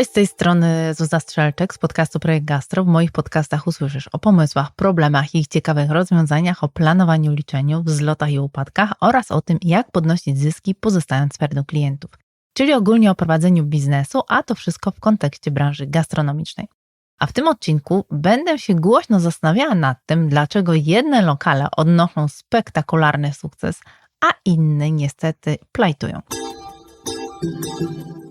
Cześć, z tej strony Zuza Strzelczek z podcastu Projekt Gastro. W moich podcastach usłyszysz o pomysłach, problemach i ich ciekawych rozwiązaniach, o planowaniu, liczeniu, wzlotach i upadkach oraz o tym, jak podnosić zyski, pozostając pewną klientów. Czyli ogólnie o prowadzeniu biznesu, a to wszystko w kontekście branży gastronomicznej. A w tym odcinku będę się głośno zastanawiała nad tym, dlaczego jedne lokale odnoszą spektakularny sukces, a inne niestety plajtują.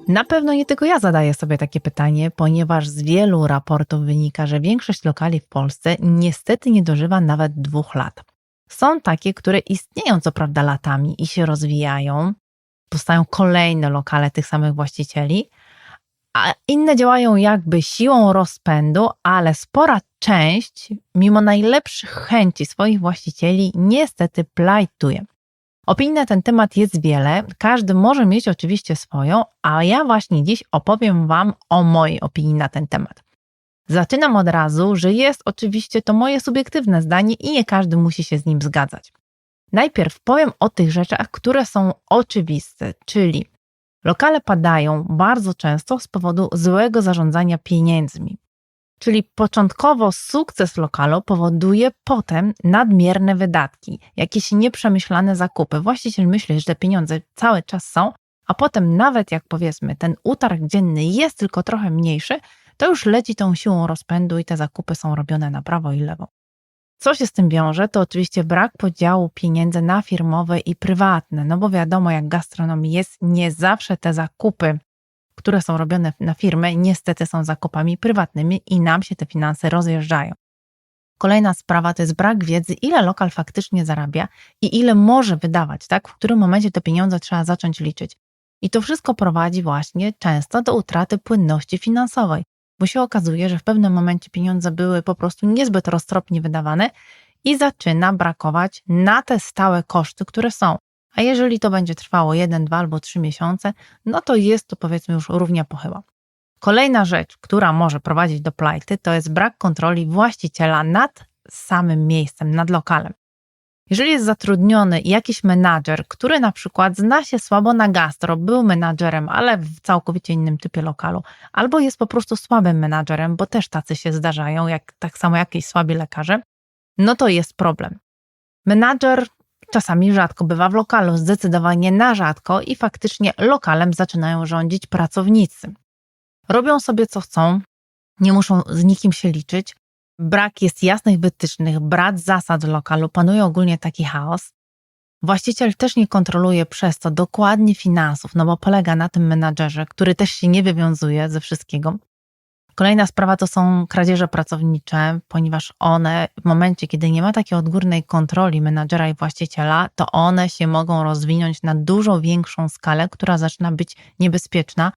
Na pewno nie tylko ja zadaję sobie takie pytanie, ponieważ z wielu raportów wynika, że większość lokali w Polsce niestety nie dożywa nawet dwóch lat. Są takie, które istnieją co prawda latami i się rozwijają, powstają kolejne lokale tych samych właścicieli, a inne działają jakby siłą rozpędu, ale spora część, mimo najlepszych chęci swoich właścicieli, niestety plajtuje. Opinii na ten temat jest wiele, każdy może mieć oczywiście swoją, a ja właśnie dziś opowiem Wam o mojej opinii na ten temat. Zaczynam od razu, że jest oczywiście to moje subiektywne zdanie i nie każdy musi się z nim zgadzać. Najpierw powiem o tych rzeczach, które są oczywiste, czyli lokale padają bardzo często z powodu złego zarządzania pieniędzmi. Czyli początkowo sukces lokalu powoduje potem nadmierne wydatki, jakieś nieprzemyślane zakupy. Właściciel myśli, że te pieniądze cały czas są, a potem nawet jak powiedzmy ten utarg dzienny jest tylko trochę mniejszy, to już leci tą siłą rozpędu i te zakupy są robione na prawo i lewo. Co się z tym wiąże, to oczywiście brak podziału pieniędzy na firmowe i prywatne, no bo wiadomo, jak gastronomii jest, nie zawsze te zakupy które są robione na firmę, niestety są zakupami prywatnymi i nam się te finanse rozjeżdżają. Kolejna sprawa to jest brak wiedzy, ile lokal faktycznie zarabia i ile może wydawać, tak? W którym momencie te pieniądze trzeba zacząć liczyć. I to wszystko prowadzi właśnie często do utraty płynności finansowej, bo się okazuje, że w pewnym momencie pieniądze były po prostu niezbyt roztropnie wydawane i zaczyna brakować na te stałe koszty, które są. A jeżeli to będzie trwało 1, 2 albo 3 miesiące, no to jest to powiedzmy już równia pochyła. Kolejna rzecz, która może prowadzić do plajty, to jest brak kontroli właściciela nad samym miejscem, nad lokalem. Jeżeli jest zatrudniony jakiś menadżer, który na przykład zna się słabo na gastro, był menadżerem, ale w całkowicie innym typie lokalu, albo jest po prostu słabym menadżerem, bo też tacy się zdarzają, jak, tak samo jakieś słabi lekarze, no to jest problem. Menadżer Czasami rzadko bywa w lokalu, zdecydowanie na rzadko i faktycznie lokalem zaczynają rządzić pracownicy. Robią sobie co chcą, nie muszą z nikim się liczyć. Brak jest jasnych wytycznych, brak zasad w lokalu, panuje ogólnie taki chaos. Właściciel też nie kontroluje przez to dokładnie finansów, no bo polega na tym menadżerze, który też się nie wywiązuje ze wszystkiego. Kolejna sprawa to są kradzieże pracownicze, ponieważ one w momencie, kiedy nie ma takiej odgórnej kontroli menadżera i właściciela, to one się mogą rozwinąć na dużo większą skalę, która zaczyna być niebezpieczna.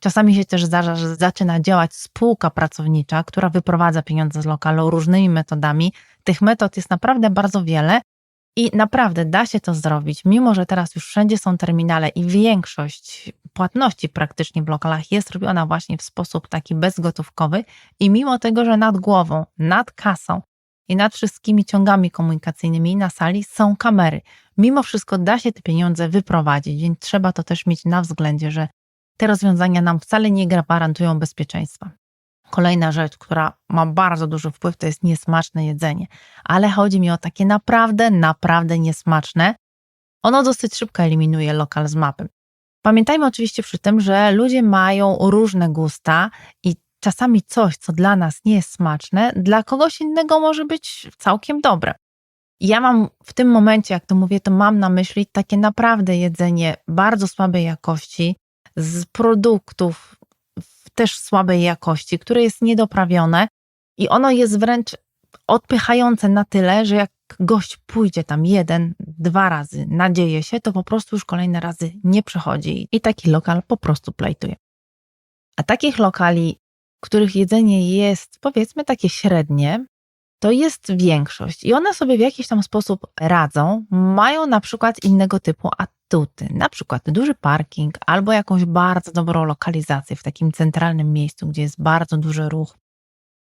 Czasami się też zdarza, że zaczyna działać spółka pracownicza, która wyprowadza pieniądze z lokalu różnymi metodami. Tych metod jest naprawdę bardzo wiele i naprawdę da się to zrobić, mimo że teraz już wszędzie są terminale i większość płatności praktycznie w lokalach jest robiona właśnie w sposób taki bezgotówkowy i mimo tego, że nad głową, nad kasą i nad wszystkimi ciągami komunikacyjnymi na sali są kamery. Mimo wszystko da się te pieniądze wyprowadzić, więc trzeba to też mieć na względzie, że te rozwiązania nam wcale nie gwarantują bezpieczeństwa. Kolejna rzecz, która ma bardzo duży wpływ, to jest niesmaczne jedzenie. Ale chodzi mi o takie naprawdę, naprawdę niesmaczne. Ono dosyć szybko eliminuje lokal z mapy. Pamiętajmy oczywiście przy tym, że ludzie mają różne gusta i czasami coś, co dla nas nie jest smaczne, dla kogoś innego może być całkiem dobre. Ja mam w tym momencie, jak to mówię, to mam na myśli takie naprawdę jedzenie bardzo słabej jakości, z produktów też słabej jakości, które jest niedoprawione i ono jest wręcz odpychające na tyle, że jak gość pójdzie tam jeden, dwa razy, nadzieje się, to po prostu już kolejne razy nie przychodzi i taki lokal po prostu plajtuje. A takich lokali, których jedzenie jest powiedzmy takie średnie, to jest większość i one sobie w jakiś tam sposób radzą, mają na przykład innego typu atuty, na przykład duży parking albo jakąś bardzo dobrą lokalizację w takim centralnym miejscu, gdzie jest bardzo duży ruch.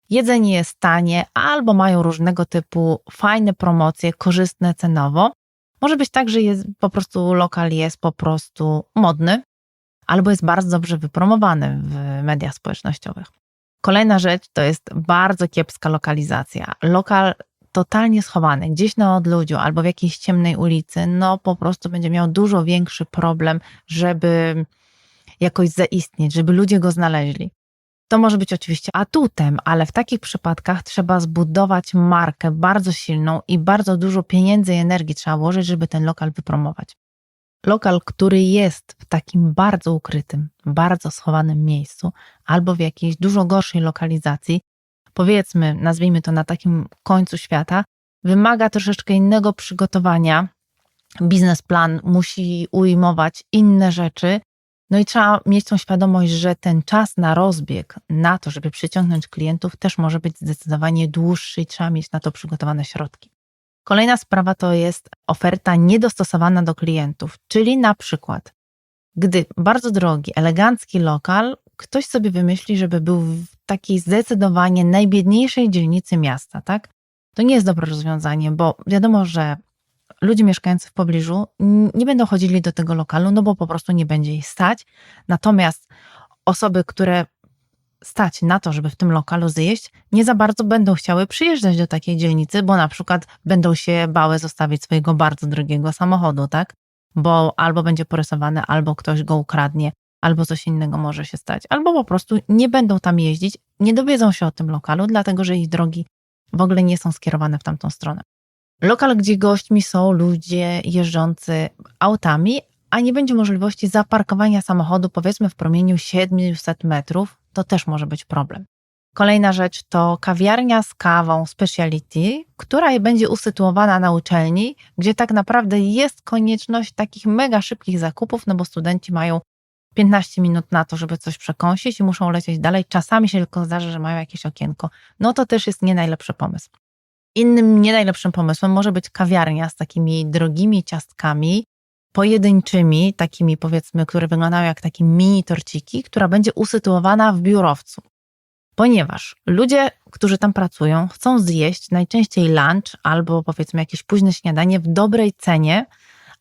Jedzenie jest tanie albo mają różnego typu fajne promocje, korzystne cenowo. Może być tak, że jest, po prostu lokal jest po prostu modny, albo jest bardzo dobrze wypromowany w mediach społecznościowych. Kolejna rzecz to jest bardzo kiepska lokalizacja. Lokal totalnie schowany, gdzieś na odludziu albo w jakiejś ciemnej ulicy, no po prostu będzie miał dużo większy problem, żeby jakoś zaistnieć, żeby ludzie go znaleźli. To może być oczywiście atutem, ale w takich przypadkach trzeba zbudować markę bardzo silną i bardzo dużo pieniędzy i energii trzeba włożyć, żeby ten lokal wypromować. Lokal, który jest w takim bardzo ukrytym, bardzo schowanym miejscu albo w jakiejś dużo gorszej lokalizacji, powiedzmy, nazwijmy to na takim końcu świata, wymaga troszeczkę innego przygotowania. Biznesplan musi ujmować inne rzeczy, no i trzeba mieć tą świadomość, że ten czas na rozbieg, na to, żeby przyciągnąć klientów, też może być zdecydowanie dłuższy i trzeba mieć na to przygotowane środki. Kolejna sprawa to jest oferta niedostosowana do klientów, czyli na przykład, gdy bardzo drogi, elegancki lokal, ktoś sobie wymyśli, żeby był w takiej zdecydowanie najbiedniejszej dzielnicy miasta, tak? To nie jest dobre rozwiązanie, bo wiadomo, że ludzie mieszkający w pobliżu nie będą chodzili do tego lokalu, no bo po prostu nie będzie ich stać. Natomiast osoby, które stać na to, żeby w tym lokalu zjeść, nie za bardzo będą chciały przyjeżdżać do takiej dzielnicy, bo na przykład będą się bały zostawić swojego bardzo drogiego samochodu, tak? Bo albo będzie porysowany, albo ktoś go ukradnie, albo coś innego może się stać, albo po prostu nie będą tam jeździć, nie dowiedzą się o tym lokalu, dlatego że ich drogi w ogóle nie są skierowane w tamtą stronę. Lokal, gdzie gośćmi są ludzie jeżdżący autami, a nie będzie możliwości zaparkowania samochodu, powiedzmy w promieniu 700 metrów, to też może być problem. Kolejna rzecz to kawiarnia z kawą speciality, która będzie usytuowana na uczelni, gdzie tak naprawdę jest konieczność takich mega szybkich zakupów, no bo studenci mają 15 minut na to, żeby coś przekąsić i muszą lecieć dalej. Czasami się tylko zdarzy, że mają jakieś okienko. No to też jest nie najlepszy pomysł. Innym nie najlepszym pomysłem może być kawiarnia z takimi drogimi ciastkami, pojedynczymi, takimi powiedzmy, które wyglądają jak takie mini torciki, która będzie usytuowana w biurowcu. Ponieważ ludzie, którzy tam pracują, chcą zjeść najczęściej lunch albo powiedzmy jakieś późne śniadanie w dobrej cenie,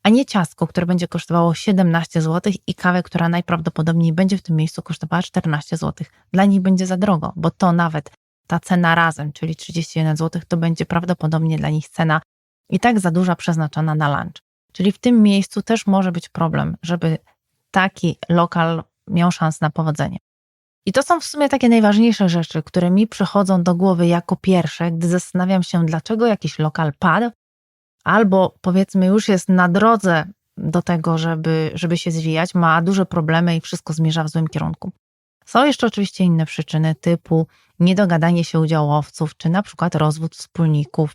a nie ciastko, które będzie kosztowało 17 zł i kawę, która najprawdopodobniej będzie w tym miejscu kosztowała 14 zł. Dla nich będzie za drogo, bo to nawet ta cena razem, czyli 31 zł, to będzie prawdopodobnie dla nich cena i tak za duża przeznaczona na lunch. Czyli w tym miejscu też może być problem, żeby taki lokal miał szansę na powodzenie. I to są w sumie takie najważniejsze rzeczy, które mi przychodzą do głowy jako pierwsze, gdy zastanawiam się, dlaczego jakiś lokal padł, albo powiedzmy już jest na drodze do tego, żeby, żeby się zwijać, ma duże problemy i wszystko zmierza w złym kierunku. Są jeszcze oczywiście inne przyczyny, typu niedogadanie się udziałowców, czy na przykład rozwód wspólników.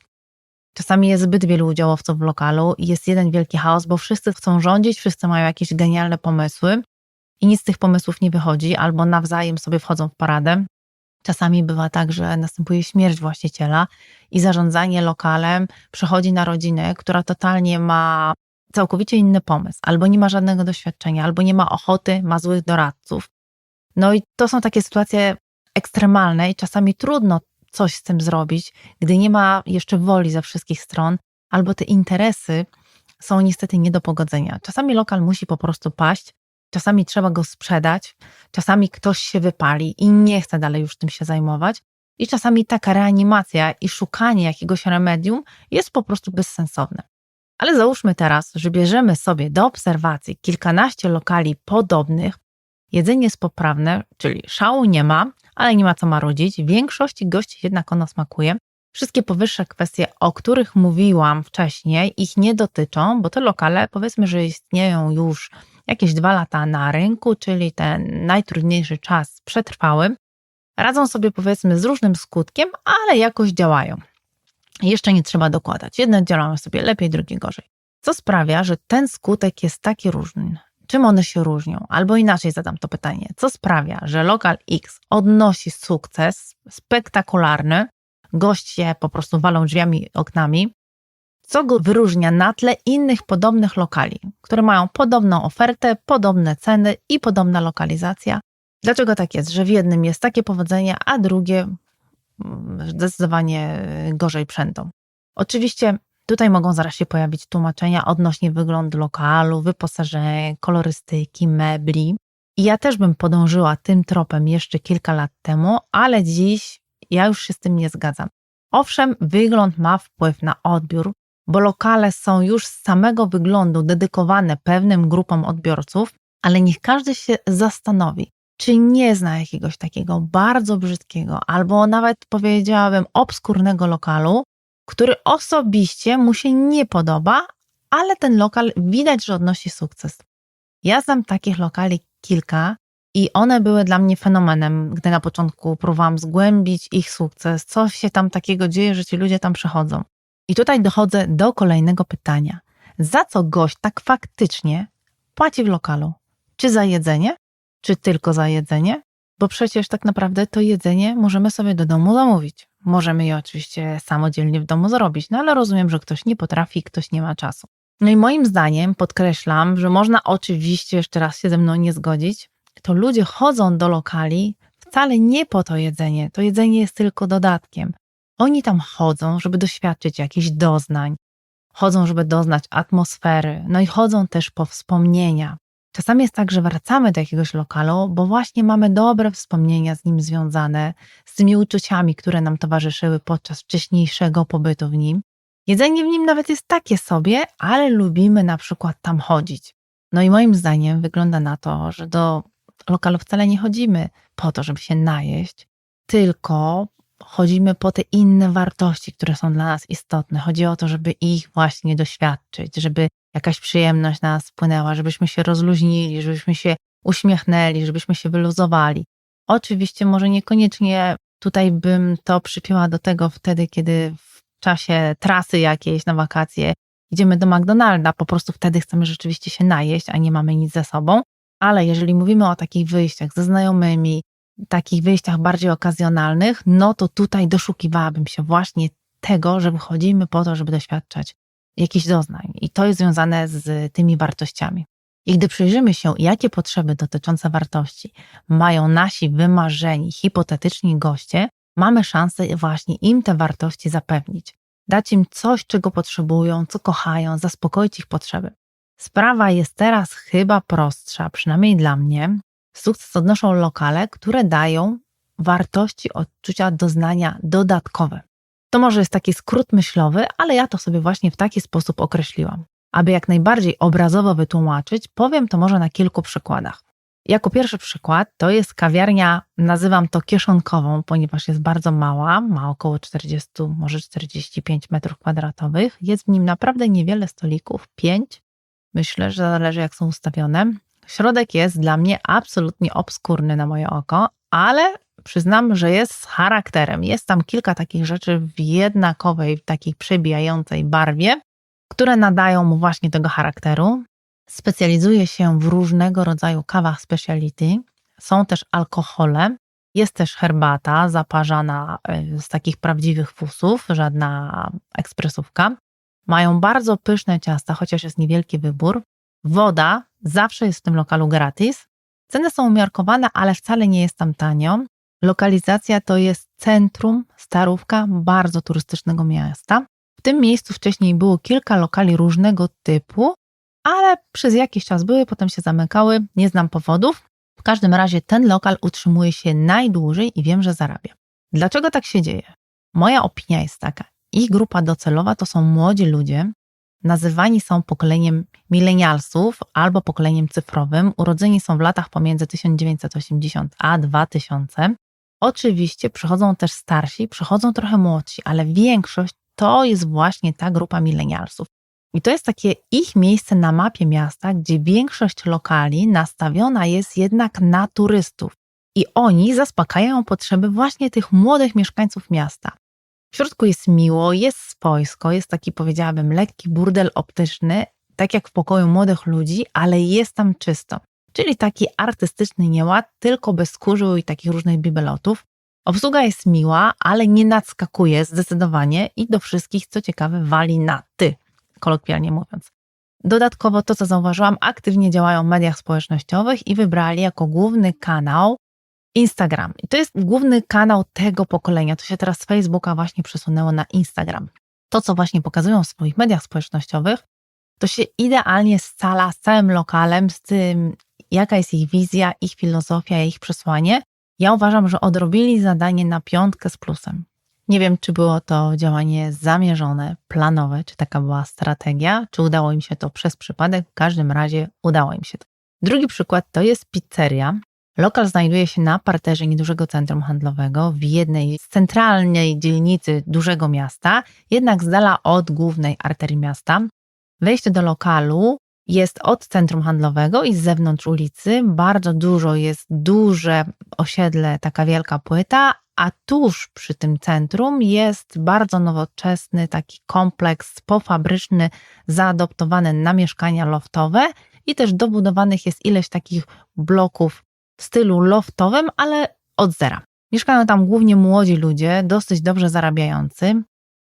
Czasami jest zbyt wielu udziałowców w lokalu i jest jeden wielki chaos, bo wszyscy chcą rządzić, wszyscy mają jakieś genialne pomysły i nic z tych pomysłów nie wychodzi, albo nawzajem sobie wchodzą w paradę. Czasami bywa tak, że następuje śmierć właściciela i zarządzanie lokalem przechodzi na rodzinę, która totalnie ma całkowicie inny pomysł, albo nie ma żadnego doświadczenia, albo nie ma ochoty, ma złych doradców. No i to są takie sytuacje ekstremalne i czasami trudno coś z tym zrobić, gdy nie ma jeszcze woli ze wszystkich stron, albo te interesy są niestety nie do pogodzenia. Czasami lokal musi po prostu paść, czasami trzeba go sprzedać, czasami ktoś się wypali i nie chce dalej już tym się zajmować, i czasami taka reanimacja i szukanie jakiegoś remedium jest po prostu bezsensowne. Ale załóżmy teraz, że bierzemy sobie do obserwacji kilkanaście lokali podobnych, jedzenie jest poprawne, czyli szału nie ma, ale nie ma co marudzić. Większości gości jednak ono smakuje. Wszystkie powyższe kwestie, o których mówiłam wcześniej, ich nie dotyczą, bo te lokale powiedzmy, że istnieją już jakieś dwa lata na rynku, czyli ten najtrudniejszy czas przetrwały. Radzą sobie powiedzmy z różnym skutkiem, ale jakoś działają. Jeszcze nie trzeba dokładać. Jedne działają sobie lepiej, drugie gorzej. Co sprawia, że ten skutek jest taki różny. Czym one się różnią? Albo inaczej zadam to pytanie. Co sprawia, że lokal X odnosi sukces spektakularny, goście po prostu walą drzwiami, oknami, co go wyróżnia na tle innych podobnych lokali, które mają podobną ofertę, podobne ceny i podobna lokalizacja. Dlaczego tak jest, że w jednym jest takie powodzenie, a drugie mm, zdecydowanie gorzej przędą? Oczywiście Tutaj mogą zaraz się pojawić tłumaczenia odnośnie wyglądu lokalu, wyposażenia, kolorystyki, mebli. I ja też bym podążyła tym tropem jeszcze kilka lat temu, ale dziś ja już się z tym nie zgadzam. Owszem, wygląd ma wpływ na odbiór, bo lokale są już z samego wyglądu dedykowane pewnym grupom odbiorców, ale niech każdy się zastanowi, czy nie zna jakiegoś takiego bardzo brzydkiego, albo nawet powiedziałabym obskurnego lokalu, który osobiście mu się nie podoba, ale ten lokal widać, że odnosi sukces. Ja znam takich lokali kilka i one były dla mnie fenomenem, gdy na początku próbowałam zgłębić ich sukces, co się tam takiego dzieje, że ci ludzie tam przychodzą. I tutaj dochodzę do kolejnego pytania. Za co gość tak faktycznie płaci w lokalu? Czy za jedzenie? Czy tylko za jedzenie? Bo przecież tak naprawdę to jedzenie możemy sobie do domu zamówić. Możemy je oczywiście samodzielnie w domu zrobić, no ale rozumiem, że ktoś nie potrafi, ktoś nie ma czasu. No i moim zdaniem, podkreślam, że można oczywiście jeszcze raz się ze mną nie zgodzić, to ludzie chodzą do lokali wcale nie po to jedzenie. To jedzenie jest tylko dodatkiem. Oni tam chodzą, żeby doświadczyć jakichś doznań, chodzą, żeby doznać atmosfery, no i chodzą też po wspomnienia. Czasami jest tak, że wracamy do jakiegoś lokalu, bo właśnie mamy dobre wspomnienia z nim związane, z tymi uczuciami, które nam towarzyszyły podczas wcześniejszego pobytu w nim. Jedzenie w nim nawet jest takie sobie, ale lubimy na przykład tam chodzić. No i moim zdaniem wygląda na to, że do lokalu wcale nie chodzimy po to, żeby się najeść, tylko chodzimy po te inne wartości, które są dla nas istotne. Chodzi o to, żeby ich właśnie doświadczyć, żeby jakaś przyjemność na nas wpłynęła, żebyśmy się rozluźnili, żebyśmy się uśmiechnęli, żebyśmy się wyluzowali. Oczywiście, może niekoniecznie tutaj bym to przypięła do tego wtedy, kiedy w czasie trasy jakiejś na wakacje idziemy do McDonalda, po prostu wtedy chcemy rzeczywiście się najeść, a nie mamy nic ze sobą. Ale jeżeli mówimy o takich wyjściach ze znajomymi, takich wyjściach bardziej okazjonalnych, no to tutaj doszukiwałabym się właśnie tego, że wychodzimy po to, żeby doświadczać jakichś doznań. I to jest związane z tymi wartościami. I gdy przyjrzymy się, jakie potrzeby dotyczące wartości mają nasi wymarzeni, hipotetyczni goście, mamy szansę właśnie im te wartości zapewnić. Dać im coś, czego potrzebują, co kochają, zaspokoić ich potrzeby. Sprawa jest teraz chyba prostsza, przynajmniej dla mnie. Sukces odnoszą lokale, które dają wartości, odczucia, doznania dodatkowe. To może jest taki skrót myślowy, ale ja to sobie właśnie w taki sposób określiłam. Aby jak najbardziej obrazowo wytłumaczyć, powiem to może na kilku przykładach. Jako pierwszy przykład to jest kawiarnia, nazywam to kieszonkową, ponieważ jest bardzo mała, ma około 40, może 45 metrów kwadratowych. Jest w nim naprawdę niewiele stolików, 5. Myślę, że zależy jak są ustawione. Środek jest dla mnie absolutnie obskurny na moje oko, ale przyznam, że jest z charakterem. Jest tam kilka takich rzeczy w jednakowej, takiej przebijającej barwie, które nadają mu właśnie tego charakteru. Specjalizuje się w różnego rodzaju kawach speciality. Są też alkohole. Jest też herbata zaparzana e, z takich prawdziwych fusów, żadna ekspresówka. Mają bardzo pyszne ciasta, chociaż jest niewielki wybór. Woda zawsze jest w tym lokalu gratis. Ceny są umiarkowane, ale wcale nie jest tam tanio. Lokalizacja to jest centrum, starówka bardzo turystycznego miasta. W tym miejscu wcześniej było kilka lokali różnego typu, ale przez jakiś czas były, potem się zamykały, nie znam powodów. W każdym razie ten lokal utrzymuje się najdłużej i wiem, że zarabia. Dlaczego tak się dzieje? Moja opinia jest taka: ich grupa docelowa to są młodzi ludzie, nazywani są pokoleniem milenialsów albo pokoleniem cyfrowym, urodzeni są w latach pomiędzy 1980 a 2000. Oczywiście przychodzą też starsi, przychodzą trochę młodsi, ale większość to jest właśnie ta grupa milenialsów. I to jest takie ich miejsce na mapie miasta, gdzie większość lokali nastawiona jest jednak na turystów. I oni zaspokajają potrzeby właśnie tych młodych mieszkańców miasta. W środku jest miło, jest spojsko, jest taki, powiedziałabym, lekki burdel optyczny, tak jak w pokoju młodych ludzi, ale jest tam czysto. Czyli taki artystyczny nieład, tylko bez skórzu i takich różnych bibelotów. Obsługa jest miła, ale nie nadskakuje zdecydowanie i do wszystkich, co ciekawe, wali na ty, kolokwialnie mówiąc. Dodatkowo to, co zauważyłam, aktywnie działają w mediach społecznościowych i wybrali jako główny kanał Instagram. I to jest główny kanał tego pokolenia. To się teraz z Facebooka właśnie przesunęło na Instagram. To, co właśnie pokazują w swoich mediach społecznościowych, to się idealnie scala z całym lokalem, z tym, jaka jest ich wizja, ich filozofia, ich przesłanie. Ja uważam, że odrobili zadanie na piątkę z plusem. Nie wiem, czy było to działanie zamierzone, planowe, czy taka była strategia, czy udało im się to przez przypadek. W każdym razie udało im się to. Drugi przykład to jest pizzeria. Lokal znajduje się na parterze niedużego centrum handlowego w jednej z centralnej dzielnicy dużego miasta, jednak z dala od głównej arterii miasta. Wejście do lokalu jest od centrum handlowego i z zewnątrz ulicy. Bardzo dużo jest duże osiedle, taka wielka płyta, a tuż przy tym centrum jest bardzo nowoczesny taki kompleks pofabryczny, zaadoptowany na mieszkania loftowe i też dobudowanych jest ileś takich bloków stylu loftowym, ale od zera. Mieszkają tam głównie młodzi ludzie, dosyć dobrze zarabiający.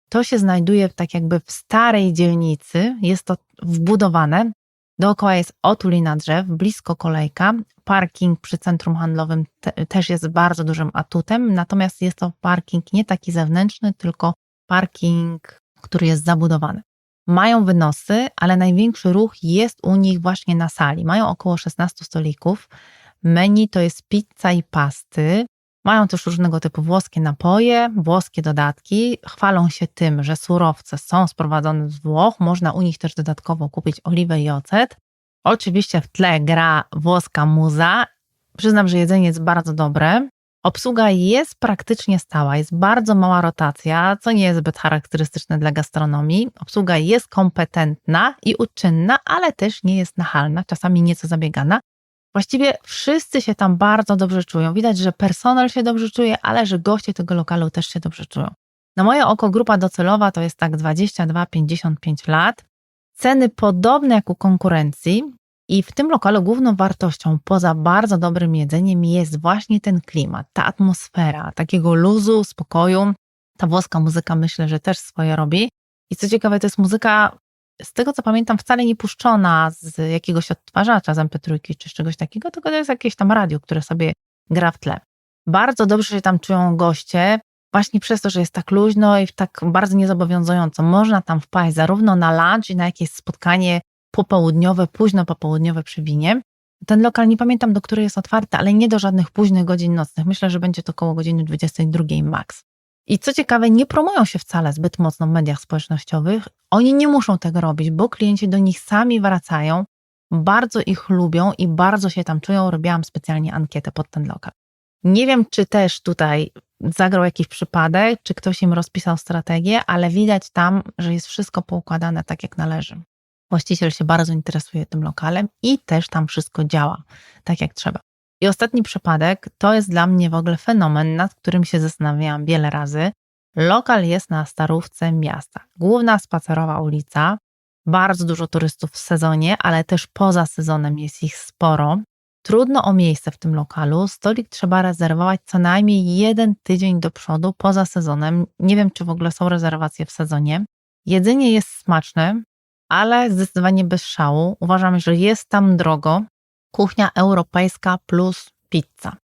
To się znajduje tak jakby w starej dzielnicy, jest to wbudowane. Dookoła jest otulina drzew, blisko kolejka. Parking przy centrum handlowym te, też jest bardzo dużym atutem, natomiast jest to parking nie taki zewnętrzny, tylko parking, który jest zabudowany. Mają wynosy, ale największy ruch jest u nich właśnie na sali. Mają około 16 stolików. Menu to jest pizza i pasty. Mają też różnego typu włoskie napoje, włoskie dodatki. Chwalą się tym, że surowce są sprowadzone z Włoch. Można u nich też dodatkowo kupić oliwę i ocet. Oczywiście w tle gra włoska muza. Przyznam, że jedzenie jest bardzo dobre. Obsługa jest praktycznie stała, jest bardzo mała rotacja, co nie jest zbyt charakterystyczne dla gastronomii. Obsługa jest kompetentna i uczynna, ale też nie jest nachalna, czasami nieco zabiegana. Właściwie wszyscy się tam bardzo dobrze czują. Widać, że personel się dobrze czuje, ale że goście tego lokalu też się dobrze czują. Na moje oko grupa docelowa to jest tak 22-55 lat. Ceny podobne jak u konkurencji, i w tym lokalu główną wartością, poza bardzo dobrym jedzeniem, jest właśnie ten klimat, ta atmosfera takiego luzu, spokoju. Ta włoska muzyka myślę, że też swoje robi. I co ciekawe, to jest muzyka, z tego co pamiętam, wcale nie puszczona z jakiegoś odtwarzacza z MP3 czy z czegoś takiego, tylko to jest jakieś tam radio, które sobie gra w tle. Bardzo dobrze się tam czują goście, właśnie przez to, że jest tak luźno i tak bardzo niezobowiązująco. Można tam wpaść zarówno na lunch i na jakieś spotkanie popołudniowe, późno popołudniowe przy winie. Ten lokal nie pamiętam, do której jest otwarty, ale nie do żadnych późnych godzin nocnych. Myślę, że będzie to około godziny 22 max. I co ciekawe, nie promują się wcale zbyt mocno w mediach społecznościowych. Oni nie muszą tego robić, bo klienci do nich sami wracają, bardzo ich lubią i bardzo się tam czują. Robiłam specjalnie ankietę pod ten lokal. Nie wiem, czy też tutaj zagrał jakiś przypadek, czy ktoś im rozpisał strategię, ale widać tam, że jest wszystko poukładane tak, jak należy. Właściciel się bardzo interesuje tym lokalem i też tam wszystko działa tak jak trzeba. I ostatni przypadek to jest dla mnie w ogóle fenomen, nad którym się zastanawiałam wiele razy. Lokal jest na starówce miasta. Główna spacerowa ulica, bardzo dużo turystów w sezonie, ale też poza sezonem jest ich sporo. Trudno o miejsce w tym lokalu. Stolik trzeba rezerwować co najmniej jeden tydzień do przodu poza sezonem. Nie wiem, czy w ogóle są rezerwacje w sezonie. Jedzenie jest smaczne, ale zdecydowanie bez szału. Uważam, że jest tam drogo. Kuchnia europejska plus pizza.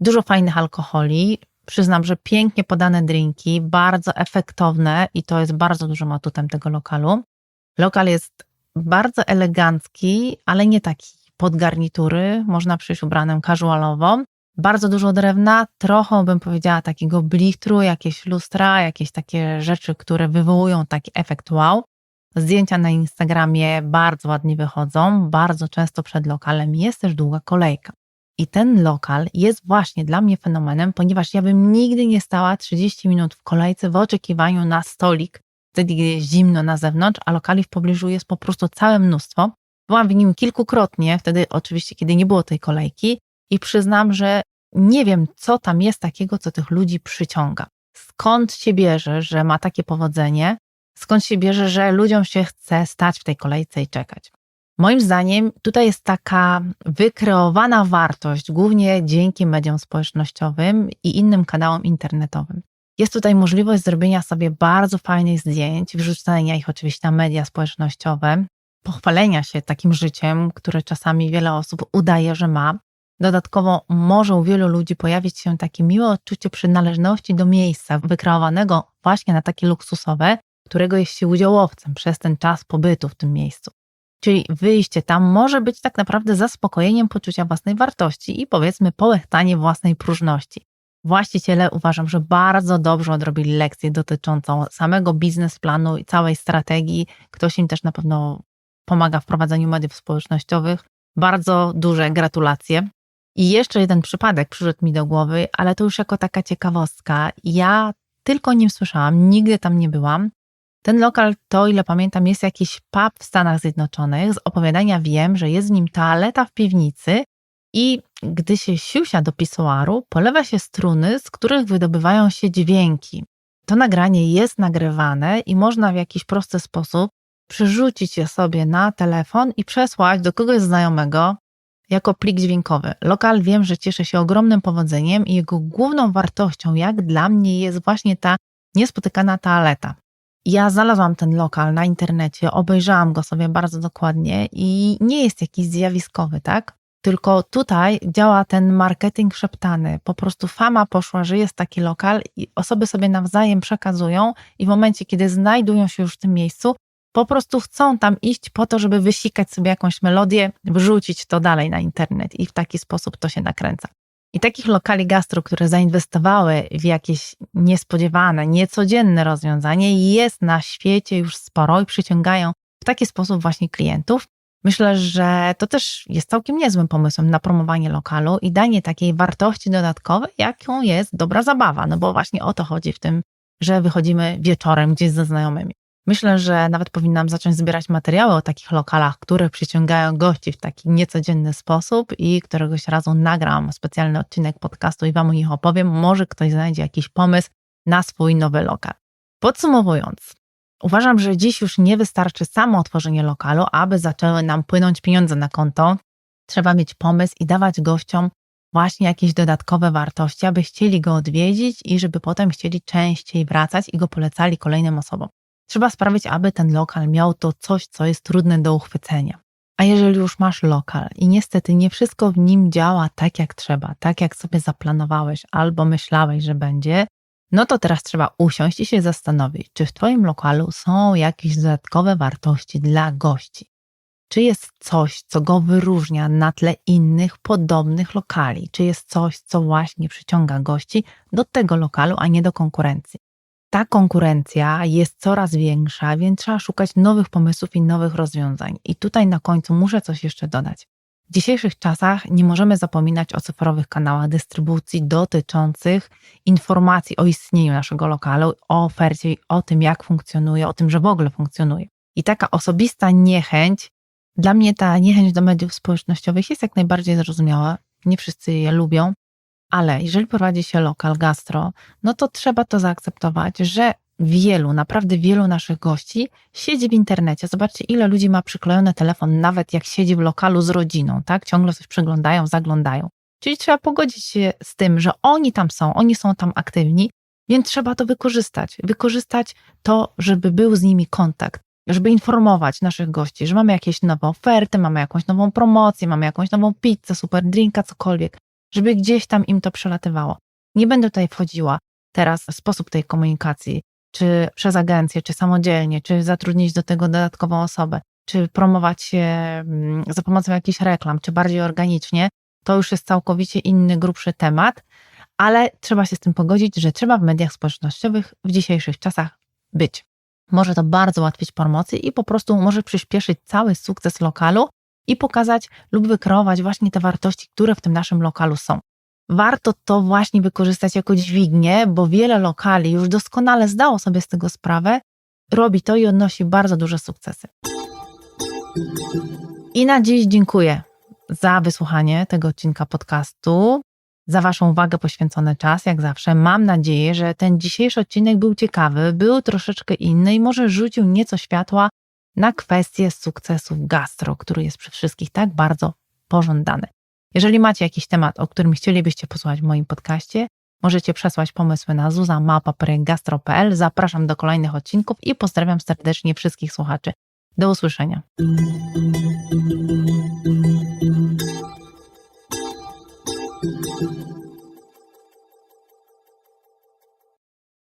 Dużo fajnych alkoholi. Przyznam, że pięknie podane drinki, bardzo efektowne i to jest bardzo dużym atutem tego lokalu. Lokal jest bardzo elegancki, ale nie taki pod garnitury. Można przyjść ubranym casualowo. Bardzo dużo drewna, trochę bym powiedziała takiego blichtru, jakieś lustra, jakieś takie rzeczy, które wywołują taki efekt wow. Zdjęcia na Instagramie bardzo ładnie wychodzą, bardzo często przed lokalem jest też długa kolejka. I ten lokal jest właśnie dla mnie fenomenem, ponieważ ja bym nigdy nie stała 30 minut w kolejce w oczekiwaniu na stolik, wtedy kiedy jest zimno na zewnątrz, a lokali w pobliżu jest po prostu całe mnóstwo. Byłam w nim kilkukrotnie, wtedy oczywiście, kiedy nie było tej kolejki, i przyznam, że nie wiem, co tam jest takiego, co tych ludzi przyciąga. Skąd się bierze, że ma takie powodzenie, skąd się bierze, że ludziom się chce stać w tej kolejce i czekać. Moim zdaniem tutaj jest taka wykreowana wartość, głównie dzięki mediom społecznościowym i innym kanałom internetowym. Jest tutaj możliwość zrobienia sobie bardzo fajnych zdjęć, wrzucenia ich oczywiście na media społecznościowe, pochwalenia się takim życiem, które czasami wiele osób udaje, że ma. Dodatkowo może u wielu ludzi pojawić się takie miłe odczucie przynależności do miejsca wykreowanego właśnie na takie luksusowe, którego jest się udziałowcem przez ten czas pobytu w tym miejscu. Czyli wyjście tam może być tak naprawdę zaspokojeniem poczucia własnej wartości i powiedzmy połechtanie własnej próżności. Właściciele uważam, że bardzo dobrze odrobili lekcję dotyczącą samego biznesplanu i całej strategii. Ktoś im też na pewno pomaga w prowadzeniu mediów społecznościowych. Bardzo duże gratulacje. I jeszcze jeden przypadek przyszedł mi do głowy, ale to już jako taka ciekawostka. Ja tylko o nim słyszałam, nigdy tam nie byłam. Ten lokal, to ile pamiętam, jest jakiś pub w Stanach Zjednoczonych. Z opowiadania wiem, że jest w nim toaleta w piwnicy i gdy się siusia do pisoaru, polewa się struny, z których wydobywają się dźwięki. To nagranie jest nagrywane i można w jakiś prosty sposób przerzucić je sobie na telefon i przesłać do kogoś znajomego jako plik dźwiękowy. Lokal wiem, że cieszy się ogromnym powodzeniem i jego główną wartością, jak dla mnie, jest właśnie ta niespotykana toaleta. Ja znalazłam ten lokal na internecie, obejrzałam go sobie bardzo dokładnie i nie jest jakiś zjawiskowy, tak? Tylko tutaj działa ten marketing szeptany. Po prostu fama poszła, że jest taki lokal i osoby sobie nawzajem przekazują i w momencie, kiedy znajdują się już w tym miejscu, po prostu chcą tam iść po to, żeby wysikać sobie jakąś melodię, wrzucić to dalej na internet i w taki sposób to się nakręca. I takich lokali gastro, które zainwestowały w jakieś niespodziewane, niecodzienne rozwiązanie, jest na świecie już sporo i przyciągają w taki sposób właśnie klientów. Myślę, że to też jest całkiem niezłym pomysłem na promowanie lokalu i danie takiej wartości dodatkowej, jaką jest dobra zabawa. No bo właśnie o to chodzi w tym, że wychodzimy wieczorem gdzieś ze znajomymi. Myślę, że nawet powinnam zacząć zbierać materiały o takich lokalach, które przyciągają gości w taki niecodzienny sposób i któregoś razu nagram specjalny odcinek podcastu i Wam o nich opowiem. Może ktoś znajdzie jakiś pomysł na swój nowy lokal. Podsumowując, uważam, że dziś już nie wystarczy samo otworzenie lokalu, aby zaczęły nam płynąć pieniądze na konto. Trzeba mieć pomysł i dawać gościom właśnie jakieś dodatkowe wartości, aby chcieli go odwiedzić i żeby potem chcieli częściej wracać i go polecali kolejnym osobom. Trzeba sprawić, aby ten lokal miał to coś, co jest trudne do uchwycenia. A jeżeli już masz lokal i niestety nie wszystko w nim działa tak jak trzeba, tak jak sobie zaplanowałeś albo myślałeś, że będzie, no to teraz trzeba usiąść i się zastanowić, czy w Twoim lokalu są jakieś dodatkowe wartości dla gości. Czy jest coś, co go wyróżnia na tle innych podobnych lokali? Czy jest coś, co właśnie przyciąga gości do tego lokalu, a nie do konkurencji? Ta konkurencja jest coraz większa, więc trzeba szukać nowych pomysłów i nowych rozwiązań. I tutaj na końcu muszę coś jeszcze dodać. W dzisiejszych czasach nie możemy zapominać o cyfrowych kanałach dystrybucji dotyczących informacji o istnieniu naszego lokalu, o ofercie, o tym, jak funkcjonuje, o tym, że w ogóle funkcjonuje. I taka osobista niechęć, dla mnie ta niechęć do mediów społecznościowych jest jak najbardziej zrozumiała. Nie wszyscy je lubią, ale jeżeli prowadzi się lokal gastro, no to trzeba to zaakceptować, że wielu, naprawdę wielu naszych gości siedzi w internecie. Zobaczcie, ile ludzi ma przyklejony telefon, nawet jak siedzi w lokalu z rodziną, tak? Ciągle coś przeglądają, zaglądają. Czyli trzeba pogodzić się z tym, że oni tam są, oni są tam aktywni, więc trzeba to wykorzystać. Wykorzystać to, żeby był z nimi kontakt, żeby informować naszych gości, że mamy jakieś nowe oferty, mamy jakąś nową promocję, mamy jakąś nową pizzę, super drinka, cokolwiek żeby gdzieś tam im to przelatywało. Nie będę tutaj wchodziła teraz w sposób tej komunikacji, czy przez agencję, czy samodzielnie, czy zatrudnić do tego dodatkową osobę, czy promować się mm, za pomocą jakichś reklam, czy bardziej organicznie. To już jest całkowicie inny, grubszy temat, ale trzeba się z tym pogodzić, że trzeba w mediach społecznościowych w dzisiejszych czasach być. Może to bardzo ułatwić promocję i po prostu może przyspieszyć cały sukces lokalu, i pokazać lub wykreować właśnie te wartości, które w tym naszym lokalu są. Warto to właśnie wykorzystać jako dźwignię, bo wiele lokali już doskonale zdało sobie z tego sprawę, robi to i odnosi bardzo duże sukcesy. I na dziś dziękuję za wysłuchanie tego odcinka podcastu, za Waszą uwagę, poświęcony czas, jak zawsze. Mam nadzieję, że ten dzisiejszy odcinek był ciekawy, był troszeczkę inny i może rzucił nieco światła na kwestię sukcesów gastro, który jest przy wszystkich tak bardzo pożądany. Jeżeli macie jakiś temat, o którym chcielibyście posłuchać w moim podcaście, możecie przesłać pomysły na zuzamapa.gastro.pl. Zapraszam do kolejnych odcinków i pozdrawiam serdecznie wszystkich słuchaczy. Do usłyszenia.